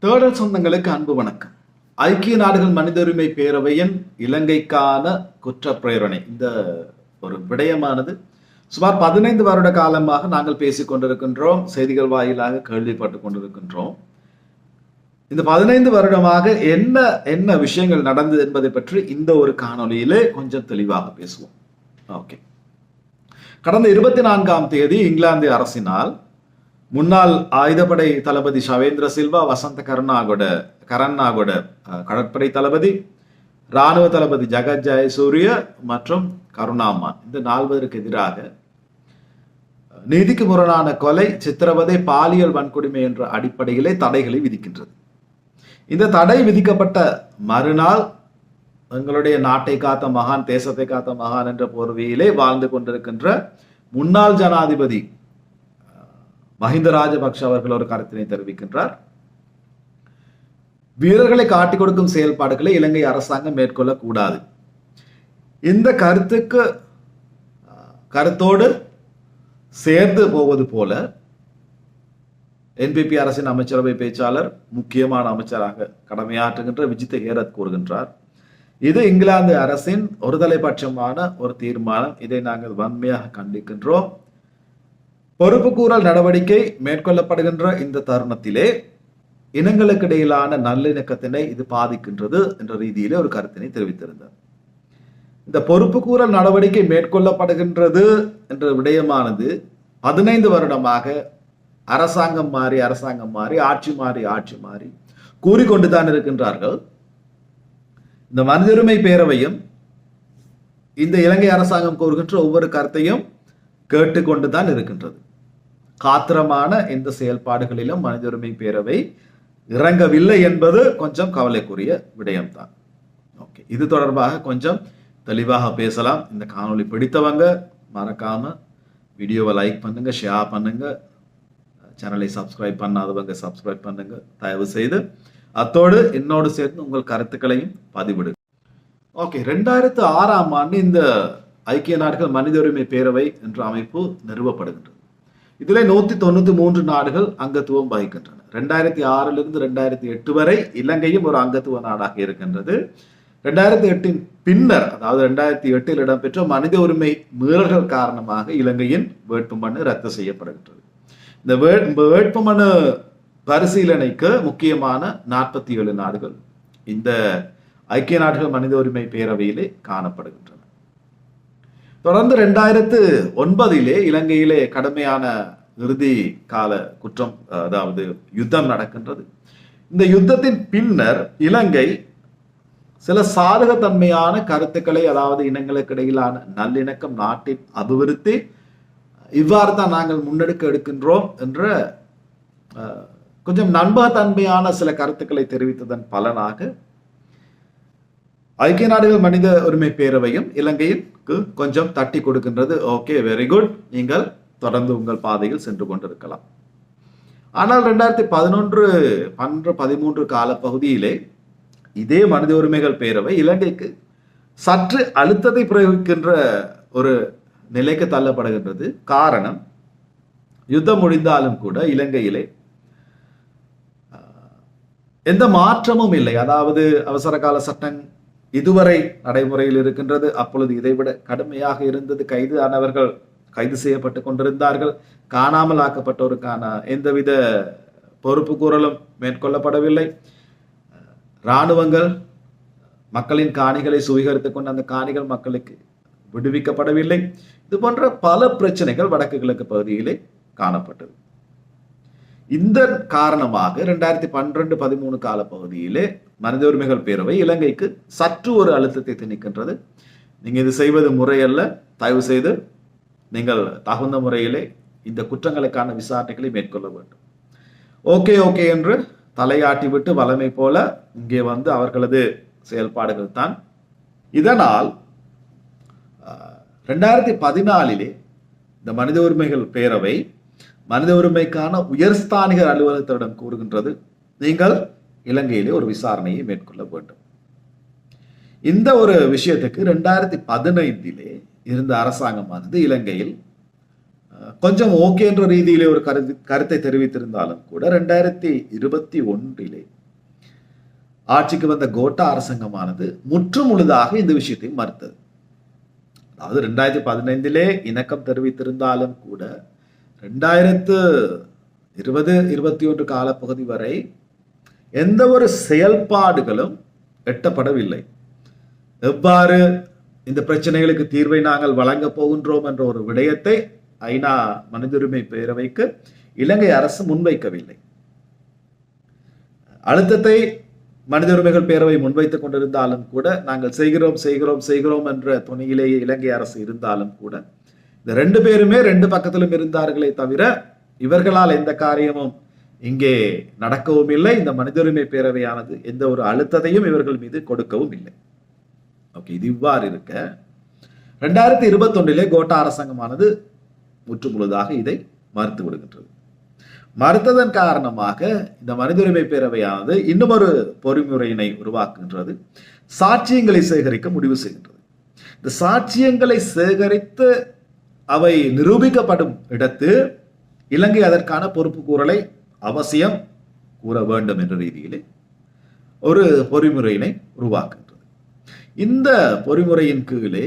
தேடல் சொந்தங்களுக்கு அன்பு வணக்கம். ஐக்கிய நாடுகள் மனித உரிமை பேரவையின் இலங்கைக்கான குற்ற பிரேரணை இந்த ஒரு விடயமானது. சுமார் பதினைந்து வருட காலமாக நாங்கள் பேசிக் கொண்டிருக்கின்றோம். செய்திகள் வாயிலாக கேள்விப்பட்டு கொண்டிருக்கின்றோம். இந்த பதினைந்து வருடமாக என்ன என்ன விஷயங்கள் நடந்தது என்பதை பற்றி இந்த ஒரு காணொலியிலே கொஞ்சம் தெளிவாக பேசுவோம். ஓகே. கடந்த இருபத்தி நான்காம் தேதி இங்கிலாந்து அரசினால் முன்னாள் ஆயுதப்படை தளபதி ஷவேந்திர சில்வா வசந்த கருணாகொட கரண்ணாகொட கடற்படை தளபதி ராணுவ தளபதி ஜெகத் ஜெயசூரிய மற்றும் கருணாமான். இந்த நால்வருக்கு எதிராக நீதிக்கு முரணான கொலை சித்திரவதை பாலியல் வன்கொடுமை என்ற அடிப்படையிலே தடைகளை விதிக்கின்றது. இந்த தடை விதிக்கப்பட்ட மறுநாள் எங்களுடைய நாட்டை காத்த மகான் தேசத்தை காத்த மகான் என்ற போர்வையிலே வாழ்ந்து கொண்டிருக்கின்ற முன்னாள் ஜனாதிபதி மஹிந்த ராஜபக்ஷ அவர்கள் ஒரு கருத்தினை தெரிவிக்கின்றார். வீரர்களை காட்டிக் கொடுக்கும் செயல்பாடுகளை இலங்கை அரசாங்கம் மேற்கொள்ளக்கூடாது இந்த கருத்துக்கு கருத்தோடு சேர்ந்து போவது போல என்பிபி அரசின் அமைச்சரவை பேச்சாளர் முக்கியமான அமைச்சராக கடமையாற்றுகின்ற விஜித் ஹேரத் கூறுகின்றார் இது இங்கிலாந்து அரசின் ஒருதலைபட்சமான ஒரு தீர்மானம். இதை நாங்கள் வன்மையாக கண்டிக்கின்றோம். பொறுப்புக்கூறல் நடவடிக்கை மேற்கொள்ளப்படுகின்ற இந்த தருணத்திலே இனங்களுக்கு இடையிலான நல்லிணக்கத்தினை இது பாதிக்கின்றது என்ற ரீதியிலே ஒரு கருத்தினை தெரிவித்திருந்தார். இந்த பொறுப்புக்கூறல் நடவடிக்கை மேற்கொள்ளப்படுகின்றது என்ற விடயமானது பதினைந்து வருடமாக அரசாங்கம் மாறி அரசாங்கம் மாறி ஆட்சி மாறி ஆட்சி மாறி கூறிக்கொண்டு தான் இருக்கின்றார்கள். இந்த மனிதரிமை பேரவையும் இந்த இலங்கை அரசாங்கம் கூறுகின்ற ஒவ்வொரு கருத்தையும் கேட்டுக்கொண்டு தான் இருக்கின்றது. காத்திரமான இந்த செயல்பாடுகளிலும் மனித உரிமை பேரவை இறங்கவில்லை என்பது கொஞ்சம் கவலைக்குரிய விடயம்தான். ஓகே இது தொடர்பாக கொஞ்சம் தெளிவாக பேசலாம். இந்த காணொளி பிடித்தவங்க மறக்காம வீடியோவை லைக் பண்ணுங்க ஷேர் பண்ணுங்க. சேனலை சப்ஸ்கிரைப் பண்ணாதவங்க சப்ஸ்கிரைப் பண்ணுங்க. தயவு செய்து அத்தோடு என்னோடு சேர்ந்து உங்கள் கருத்துக்களையும் பதிவிடு. ஓகே ரெண்டாயிரத்து ஆறாம் ஆண்டு இந்த ஐக்கிய நாடுகள் மனித உரிமை பேரவை என்ற அமைப்பு நிறுவப்படுகின்றது. இதில் நூற்றி தொண்ணூற்றி மூன்று நாடுகள் அங்கத்துவம் வகிக்கின்றன. ரெண்டாயிரத்தி ஆறிலிருந்து ரெண்டாயிரத்தி எட்டு வரை இலங்கையும் ஒரு அங்கத்துவ நாடாக இருக்கின்றது. ரெண்டாயிரத்தி எட்டின் பின்னர் அதாவது ரெண்டாயிரத்தி எட்டில் இடம்பெற்ற மனித உரிமை மீறல்கள் காரணமாக இலங்கையின் வேட்புமனு ரத்து செய்யப்படுகின்றது. இந்த வே- வேட்புமனு பரிசீலனைக்கு முக்கியமான நாற்பத்தி ஏழு நாடுகள் இந்த ஐக்கிய நாடுகள் மனித உரிமை பேரவையிலே காணப்படுகின்றன. தொடர்ந்து ரெண்டாயிரத்து ஒன்பதிலே இலங்கையிலே கடுமையான இறுதி கால குற்றம் அதாவது யுத்தம் நடக்கின்றது. இந்த யுத்தத்தின் பின்னர் இலங்கை சில சாதகத்தன்மையான கருத்துக்களை அதாவது இனங்களுக்கு இடையிலான நல்லிணக்கம் நாட்டின் அபிவிருத்தி இவ்வாறு தான் நாங்கள் முன்னெடுக்க எடுக்கின்றோம் என்ற அஹ், கொஞ்சம் நண்பகத்தன்மையான சில கருத்துக்களை தெரிவித்ததன் பலனாக ஐக்கிய நாடுகள் மனித உரிமை பேரவையும் இலங்கையின் கொஞ்சம் தட்டி கொடுக்கின்றது ஓகே வெரி குட் நீங்கள் தொடர்ந்து உங்கள் பாதையில் சென்று கொண்டிருக்கலாம். ஆனால் ரெண்டாயிரத்தி பதினொன்று பன்னெண்டு பதிமூன்று கால பகுதியிலே இதே மனித உரிமைகள் பேரவை இலங்கைக்கு சற்று அழுத்தத்தை பிரயோகிக்கின்ற ஒரு நிலைக்கு தள்ளப்படுகின்றது. காரணம் யுத்தம் முடிந்தாலும் கூட இலங்கையிலே எந்த மாற்றமும் இல்லை. அதாவது அவசர கால சட்டம் இதுவரை நடைமுறையில் இருக்கின்றது. அப்பொழுது இதைவிட கடுமையாக இருந்தது கைது ஆனவர்கள் கைது செய்யப்பட்டு கொண்டிருந்தார்கள். காணாமல் ஆக்கப்பட்டோருக்கான எந்தவித பொறுப்பு கூறலும் மேற்கொள்ளப்படவில்லை. இராணுவங்கள் மக்களின் காணிகளை சுவீகரித்துக் கொண்டு அந்த காணிகள் மக்களுக்கு விடுவிக்கப்படவில்லை. இது போன்ற பல பிரச்சனைகள் வடக்கு கிழக்கு பகுதியிலே காணப்பட்டது. இந்த காரணமாக ரெண்டாயிரத்தி பன்னிரெண்டு பதிமூணு கால பகுதியிலே மனித உரிமைகள் பேரவை இலங்கைக்கு சற்று ஒரு அழுத்தத்தை திணிக்கின்றது. நீங்கள் இது செய்வது முறையல்ல. தயவு செய்து நீங்கள் தகுந்த முறையிலே இந்த குற்றங்களுக்கான விசாரணைகளை மேற்கொள்ள வேண்டும். ஓகே ஓகே என்று தலையாட்டி விட்டு வளமை போல இங்கே வந்து அவர்களது செயல்பாடுகள் தான். இதனால் ரெண்டாயிரத்தி பதினாலிலே இந்த மனித உரிமைகள் பேரவை மனித உரிமைக்கான உயர்ஸ்தானிகர் அலுவலகத்திடம் கூறுகின்றது. நீங்கள் இலங்கையிலே ஒரு விசாரணையை மேற்கொள்ள வேண்டும். இந்த ஒரு விஷயத்துக்கு ரெண்டாயிரத்தி பதினைந்திலே இருந்த அரசாங்கமானது இலங்கையில் கொஞ்சம் ஓகே என்ற ரீதியிலே ஒரு கருத்து கருத்தை தெரிவித்திருந்தாலும் கூட ரெண்டாயிரத்தி இருபத்தி ஒன்றிலே ஆட்சிக்கு வந்த கோட்டா அரசாங்கமானது முற்று முழுதாக இந்த விஷயத்தை மறுத்தது. அதாவது ரெண்டாயிரத்தி பதினைந்திலே இணக்கம் தெரிவித்திருந்தாலும் கூட ரெண்டாயிரத்து இருபது இருபத்தி ஒன்று காலப்பகுதி வரை எந்த ஒரு செயல்பாடுகளும் எட்டப்படவில்லை. எவ்வாறு இந்த பிரச்சனைகளுக்கு தீர்வை நாங்கள் வழங்கப் போகின்றோம் என்ற ஒரு விடயத்தை ஐநா மனிதுரிமை பேரவைக்கு இலங்கை அரசு முன்வைக்கவில்லை. அழுத்தத்தை மனித உரிமைகள் பேரவை முன்வைத்துக் கொண்டிருந்தாலும் கூட நாங்கள் செய்கிறோம் செய்கிறோம் செய்கிறோம் என்ற துணியிலேயே இலங்கை அரசு இருந்தாலும் கூட இந்த ரெண்டு பேருமே ரெண்டு பக்கத்திலும் இருந்தார்களே தவிர இவர்களால் எந்த காரியமும் இங்கே நடக்கவும் இல்லை. இந்த மனித உரிமை பேரவையானது. எந்த ஒரு அழுத்தத்தையும் இவர்கள் மீது கொடுக்கவும் இல்லை. ஓகே இது இவ்வாறு இருக்க. ரெண்டாயிரத்தி இருபத்தொன்னிலே கோட்டா அரசாங்கமானது முற்று முழுதாக இதை மறுத்து விடுகின்றது. மறுத்ததன் காரணமாக இந்த மனித உரிமை பேரவையானது இன்னும் ஒரு பொறிமுறையினை உருவாக்குகின்றது. சாட்சியங்களை சேகரிக்க முடிவு செய்கின்றது. இந்த சாட்சியங்களை சேகரித்து அவை நிரூபிக்கப்படும் இடத்து இலங்கை அதற்கான பொறுப்பு கூறலை அவசியம் கூற வேண்டும் என்ற ரீதியிலே ஒரு பொறிமுறையினை உருவாக்குகின்றது. இந்த பொறிமுறையின் கீழே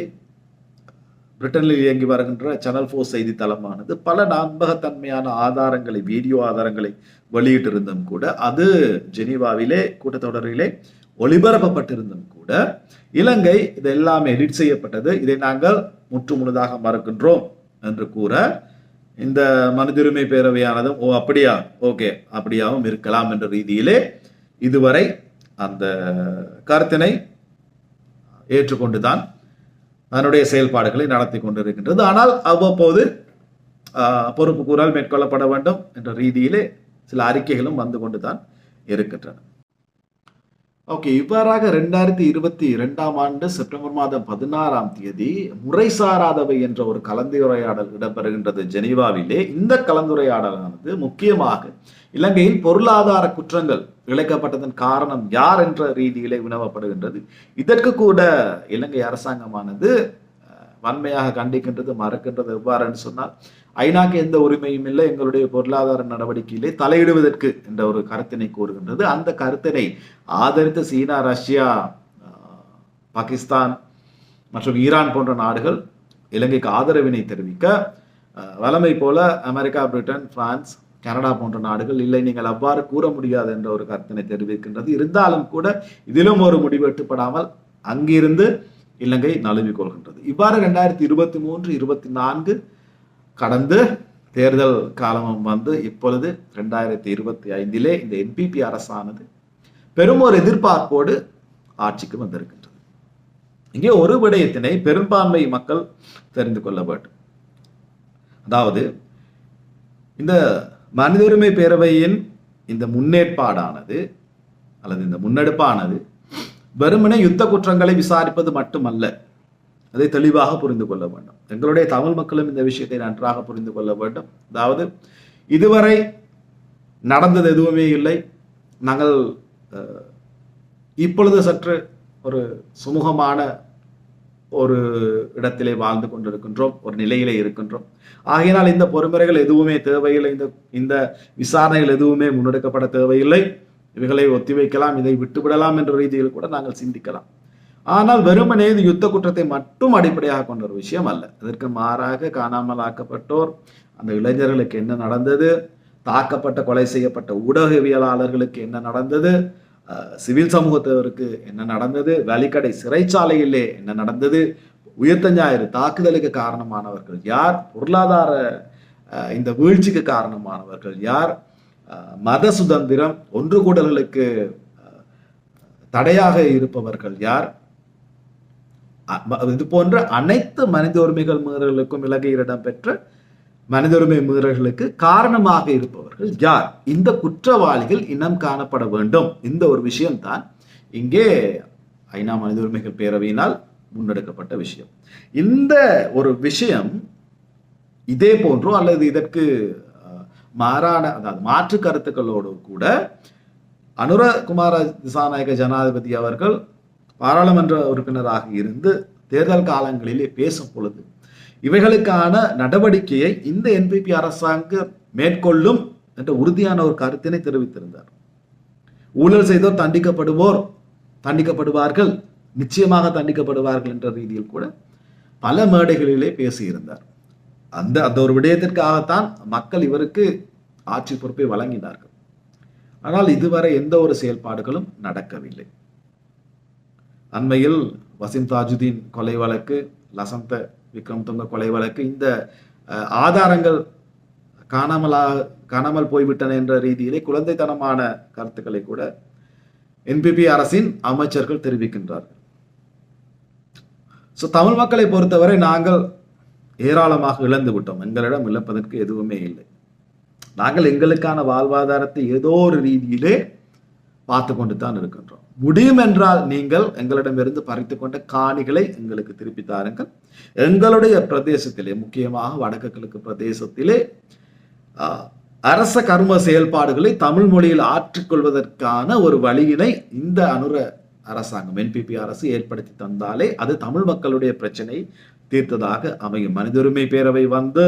பிரிட்டனில் இயங்கி வருகின்ற சேனல் ஃபோர் செய்தித்தளமானது பல நம்பகத்தன்மையான ஆதாரங்களை வீடியோ ஆதாரங்களை வெளியிட்டிருந்தும் கூட அது ஜெனீவாவிலே கூட்டத்தொடரிலே ஒளிபரப்பப்பட்டிருந்தும் கூட இலங்கை இது எல்லாமே எடிட் செய்யப்பட்டது. இதை நாங்கள் முற்று முழுதாக மறுக்கின்றோம் என்று கூற இந்த மனிதுரிமை பேரவையானதும் ஓ அப்படியா? ஓகே அப்படியாவும் இருக்கலாம் என்ற ரீதியிலே இதுவரை அந்த கருத்தினை ஏற்றுக்கொண்டுதான் அதனுடைய செயல்பாடுகளை நடத்தி கொண்டிருக்கின்றது. ஆனால் அவ்வப்போது பொறுப்பு கூறால் மேற்கொள்ளப்பட வேண்டும் என்ற ரீதியிலே சில அறிக்கைகளும் வந்து கொண்டுதான் இருக்கின்றன. ஓகே இவ்வாறாக ரெண்டாயிரத்தி இருபத்தி இரண்டாம் ஆண்டு செப்டம்பர் மாதம் பதினாறாம் தேதி முறைசாராதவை என்ற ஒரு கலந்துரையாடல் இடம்பெறுகின்றது ஜெனீவாவிலே. இந்த கலந்துரையாடலானது முக்கியமாக இலங்கையில் பொருளாதார குற்றங்கள் இழைக்கப்பட்டதன் காரணம் யார் என்ற ரீதியிலே வினவப்படுகின்றது இதற்கு கூட இலங்கை அரசாங்கமானது வன்மையாக கண்டிக்கின்றது மறக்கின்றது எவ்வாறுன்னு சொன்னால் ஐநாக்கு எந்த உரிமையும் இல்லை எங்களுடைய பொருளாதார நடவடிக்கையிலே தலையிடுவதற்கு என்ற ஒரு கருத்தினை கூறுகின்றது. அந்த கருத்தினை ஆதரித்த சீனா ரஷ்யா பாகிஸ்தான் மற்றும் ஈரான் போன்ற நாடுகள் இலங்கைக்கு ஆதரவினை தெரிவிக்க வலமை போல அமெரிக்கா பிரிட்டன் பிரான்ஸ் கனடா போன்ற நாடுகள் இல்லை நீங்கள் அவ்வாறு கூற முடியாது என்ற ஒரு கருத்தினை தெரிவிக்கின்றது. இருந்தாலும் கூட இதிலும் ஒரு முடிவெட்டுப்படாமல் அங்கிருந்து இலங்கை நழுவிக் கொள்கின்றது இவ்வாறு ரெண்டாயிரத்தி இருபத்தி மூன்று இருபத்தி நான்கு கடந்து தேர்தல் காலமும் வந்து இப்பொழுது ரெண்டாயிரத்தி இருபத்தி ஐந்திலே இந்த என்பிபி அரசானது பெரும் ஒரு எதிர்பார்ப்போடு ஆட்சிக்கு வந்திருக்கின்றது. இங்கே ஒரு விடயத்தினை பெரும்பான்மை மக்கள் தெரிந்து கொள்ள வேண்டும். அதாவது இந்த மனித உரிமை பேரவையின் இந்த முன்னேற்பாடானது அல்லது இந்த முன்னெடுப்பானது வெறுமனே யுத்த குற்றங்களை விசாரிப்பது மட்டுமல்ல அதை தெளிவாக புரிந்து கொள்ள வேண்டும். எங்களுடைய தமிழ் மக்களும் இந்த விஷயத்தை நன்றாக புரிந்து கொள்ள வேண்டும். அதாவது இதுவரை நடந்தது எதுவுமே இல்லை. நாங்கள் இப்பொழுது சற்று ஒரு சுமூகமான ஒரு இடத்திலே வாழ்ந்து கொண்டிருக்கின்றோம். ஒரு நிலையிலே இருக்கின்றோம். ஆகையினால் இந்த பொறுமுறைகள் எதுவுமே தேவையில்லை. இந்த இந்த விசாரணைகள் எதுவுமே முன்னெடுக்கப்பட தேவையில்லை. இவைகளை ஒத்திவைக்கலாம். இதை விட்டுவிடலாம் என்ற ரீதியில் கூட நாங்கள் சிந்திக்கலாம். ஆனால் வெறுமனே இது யுத்த குற்றத்தை மட்டும் அடிப்படையாக கொண்ட ஒரு விஷயம் அல்ல. இதற்கு மாறாக காணாமல் ஆக்கப்பட்டோர் அந்த இளைஞர்களுக்கு என்ன நடந்தது? தாக்கப்பட்ட கொலை செய்யப்பட்ட ஊடகவியலாளர்களுக்கு என்ன நடந்தது? சிவில் சமூகத்தவருக்கு என்ன நடந்தது? வலிக்கடை சிறைச்சாலையிலே என்ன நடந்தது? உயிர்த்த ஞாயிறு தாக்குதலுக்கு காரணமானவர்கள் யார்? பொருளாதார இந்த வீழ்ச்சிக்கு காரணமானவர்கள் யார்? மத சுதந்திரம் ஒன்று கூடல்களுக்கு தடையாக இருப்பவர்கள் யார்? இது போன்ற அனைத்து மனித உரிமைகள் மீறல்களுக்கும் இலங்கையில் இடம்பெற்ற மனித உரிமை மீறல்களுக்கு காரணமாக இருப்பவர்கள் யார்? இந்த குற்றவாளிகள் இனம் காணப்பட வேண்டும். இந்த ஒரு விஷயம்தான் இங்கே ஐநா மனித உரிமைகள் பேரவையினால் முன்னெடுக்கப்பட்ட விஷயம். இந்த ஒரு விஷயம் இதே போன்றோ அல்லது இதற்கு மாறான அதாவது மாற்று கருத்துக்களோடு கூட அனுரகுமார திசாநாயக ஜனாதிபதி அவர்கள் பாராளுமன்ற உறுப்பினராக இருந்து தேர்தல் காலங்களிலே பேசும் பொழுது இவைகளுக்கான நடவடிக்கையை இந்த என்பிபி அரசாங்கம் மேற்கொள்ளும் என்ற உறுதியான ஒரு கருத்தினை தெரிவித்திருந்தார். ஊழல் செய்தோர் தண்டிக்கப்படுவோர் தண்டிக்கப்படுவார்கள் நிச்சயமாக தண்டிக்கப்படுவார்கள் என்ற ரீதியில் கூட பல மேடைகளிலே பேசியிருந்தார். அந்த அந்த ஒரு விடயத்திற்காகத்தான் மக்கள் இவருக்கு ஆட்சி பொறுப்பை வழங்கினார்கள். ஆனால் இதுவரை எந்த ஒரு செயல்பாடுகளும் நடக்கவில்லை. அண்மையில் வசிம் தாஜுதீன் கொலை வழக்கு லசந்த விக்ரம் துங்க கொலை வழக்கு இந்த ஆதாரங்கள் காணாமலா காணாமல் போய்விட்டன என்ற ரீதியிலே குழந்தைத்தனமான கருத்துக்களை கூட என்பிபி அரசின் அமைச்சர்கள் தெரிவிக்கின்றார்கள் ஸோ தமிழ் மக்களை பொறுத்தவரை நாங்கள் ஏராளமாக இழந்து விட்டோம். எங்களிடம் இழப்பதற்கு எதுவுமே இல்லை. நாங்கள் எங்களுக்கான வாழ்வாதாரத்தை ஏதோ ஒரு ரீதியிலே பார்த்து கொண்டு தான் இருக்கின்றோம். முடியும் என்றால் நீங்கள் எங்களிடமிருந்து பறித்து கொண்ட காணிகளை எங்களுக்கு திருப்பி தாருங்கள். எங்களுடைய பிரதேசத்திலே முக்கியமாக வடக்கு கிழக்கு பிரதேசத்திலே அரச கர்ம செயல்பாடுகளை தமிழ் மொழியில் ஆற்றிக்கொள்வதற்கான ஒரு வழியினை இந்த அனுர அரசாங்கம் என்பிபி அரசு ஏற்படுத்தி தந்தாலே அது தமிழ் மக்களுடைய பிரச்சனை தீர்த்ததாக அமையும். மனித உரிமை பேரவை வந்து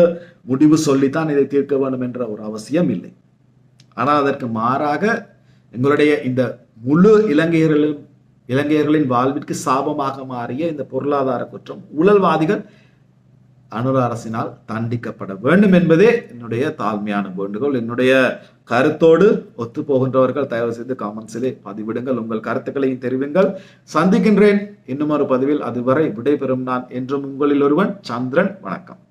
முடிவு சொல்லித்தான் இதை தீர்க்க வேண்டும் என்ற ஒரு அவசியம் இல்லை. ஆனால் அதற்கு மாறாக எங்களுடைய இந்த முழு இலங்கையர்களும் இலங்கையர்களின் வாழ்விற்கு சாபமாக மாறிய இந்த பொருளாதார குற்றம் ஊழல்வாதிகள் அனுர அரசினால் தண்டிக்கப்பட வேண்டும் என்பதே என்னுடைய தாழ்மையான வேண்டுகோள். என்னுடைய கருத்தோடு ஒத்து போகின்றவர்கள் தயவு செய்து காமெண்ட்ஸிலே பதிவிடுங்கள். உங்கள் கருத்துக்களையும் தெரிவிங்கள். சந்திக்கின்றேன். இன்னும் ஒரு பதிவில் அதுவரை விடைபெறும் நான் என்றும் உங்களில் ஒருவன் சந்திரன். வணக்கம்.